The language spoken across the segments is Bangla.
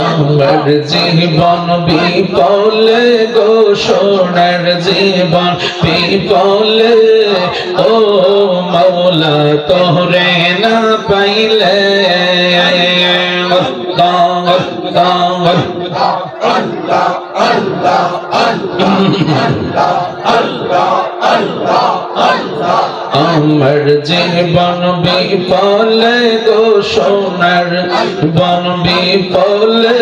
আমার জীবন বিপলে গো সোনার জীবন বিপলে ও মৌলা তোরে না পাইলে আমার জীবন বিপলে গো সোনার বন বিপলে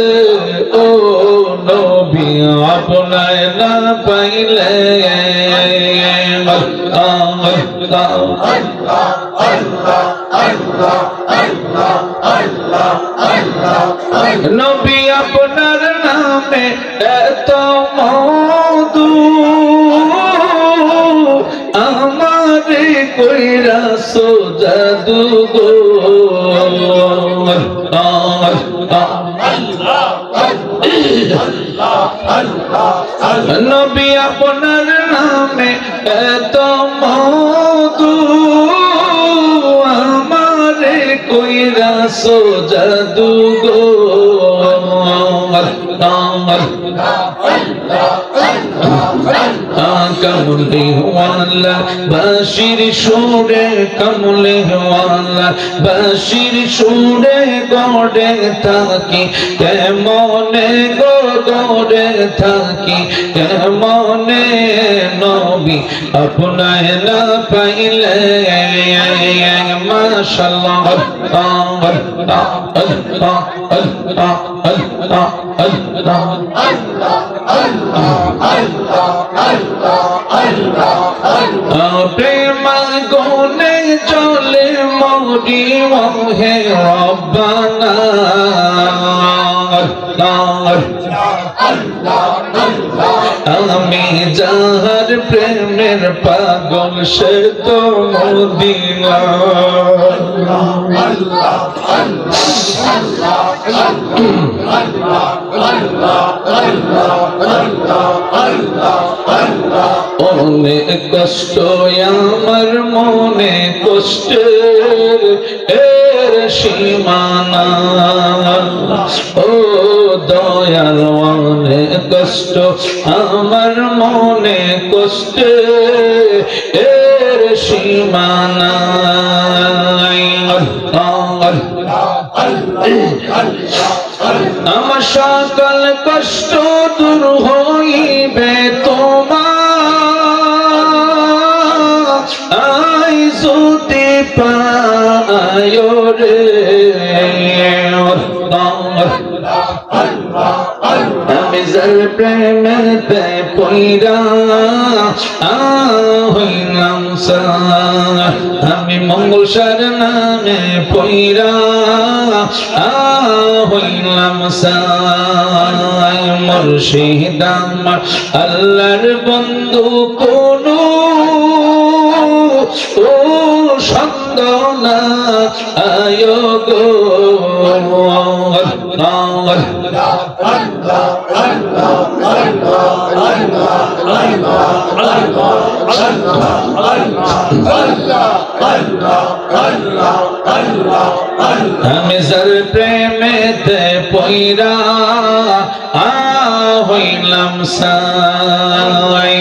ও নবী আপনায় না পাইলে। নবী আপনার নামে এত মধু আমারে কইরা সোজাদু গো। নবী আপনার নামে এত মধু আমারে কইরা সোজাদু গো। কমলে ওয়ালা বাশির সুরে কমলে ওয়ালা বাশির সুরে গড়ে থাকি কেমনে গো গড়ে থাকি কেমনে নবী আপনায় না পাইলে মাশাআল্লাহ আল্লাহ আল্লাহ আল্লাহ আল্লাহ আল্লাহ আল্লাহ প্রেম গুনে চলে মরি মোহে রব্বানা আমি যাহার প্রেমের পাগল সে তো মদিনা অনেক কষ্ট আমার মনে কষ্ট এর সীমানা কষ্ট, আমার মনে কষ্ট এর সীমানা আমার সকল কষ্ট দূর হইবে তোমার। আই পায় রে। আমি যার প্রেমেতে পইরা হইলাম আমি মঙ্গল সার নামে পইরা হইলাম সাই মুর্শিদ আমার আল্লাহর বন্ধু কোন না আয় গো। আমি যার প্রেমেতে পইরা আ হইলাম সাই।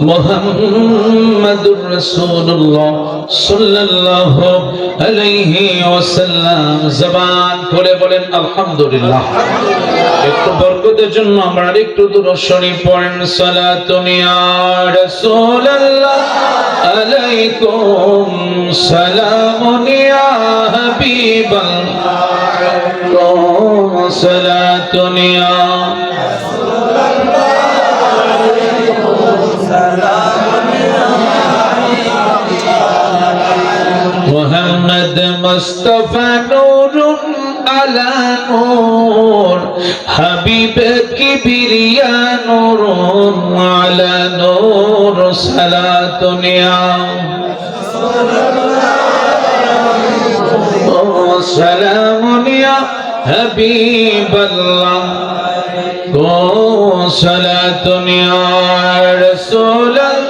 মোহাম্মদুর রাসূলুল্লাহ সাল্লাল্লাহু আলাইহি ওয়াসাল্লাম। জবান করে বলেন, আলহামদুলিল্লাহ। একটু বরকতের জন্য আমরা একটু দূর শরীফ পড়েন। সালাতুন ইয়া রাসূলুল্লাহ আলাইকুম। সালামুন ইয়া হাবিবাল্লাহ সালাতুন ইয়া রাসূলুল্লাহ المصطفى نور على نور حبيب كبرياء نور على نور صلاة دنيا سلام يا حبيب الله صلاة يا رسول الله